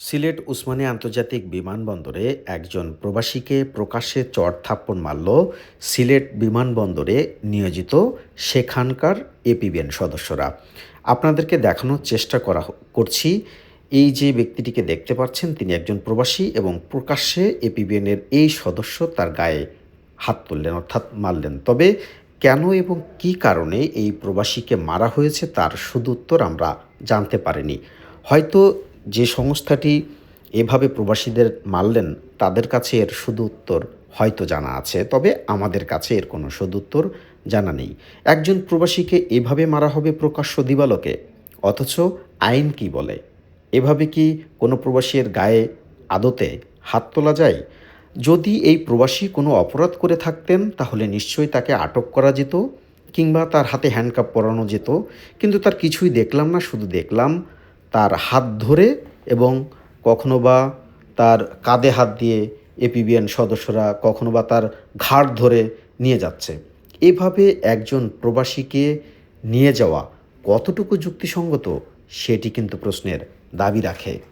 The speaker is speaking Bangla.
সিলেট উসমানী আন্তর্জাতিক বিমানবন্দরে একজন প্রবাসীকে প্রকাশ্যে চড় থাপ্পড় মারল সিলেট বিমানবন্দরে নিয়োজিত সেখানকার এপিবিএন সদস্যরা। আপনাদেরকে দেখানোর চেষ্টা করা করছি। এই যে ব্যক্তিটিকে দেখতে পাচ্ছেন, তিনি একজন প্রবাসী এবং প্রকাশ্যে এপিবিএনের এই সদস্য তার গায়ে হাত তুললেন, অর্থাৎ মারলেন। তবে কেন এবং কী কারণে এই প্রবাসীকে মারা হয়েছে তার সুদুত্তর আমরা জানতে পারিনি। হয়তো যে সংস্থাটি এভাবে প্রবাসীদের মারলেন, তাদের কাছে এর সুদুত্তর হয়তো জানা আছে, তবে আমাদের কাছে এর কোনো সুদুত্তর জানা নেই। একজন প্রবাসীকে এভাবে মারা হবে প্রকাশ্য দিবালোকে, অথচ আইন কি বলে? এভাবে কি কোনো প্রবাসীর গায়ে আদতে হাত তোলা যায়? যদি এই প্রবাসী কোনো অপরাধ করে থাকতেন, তাহলে নিশ্চয়ই তাকে আটক করা যেত, কিংবা তার হাতে হ্যান্ডকাপ পরানো যেত, কিন্তু তার কিছুই দেখলাম না, শুধু দেখলাম তার হাত ধরে এবং কখনো বা তার কাঁধে হাত দিয়ে এপিবিএন সদস্যরা কখনো বা তার ঘাড় ধরে নিয়ে যাচ্ছে। এভাবে একজন প্রবাসীকে নিয়ে যাওয়া কতটুকু যুক্তিসঙ্গত, সেটি কিন্তু প্রশ্নের দাবি রাখে।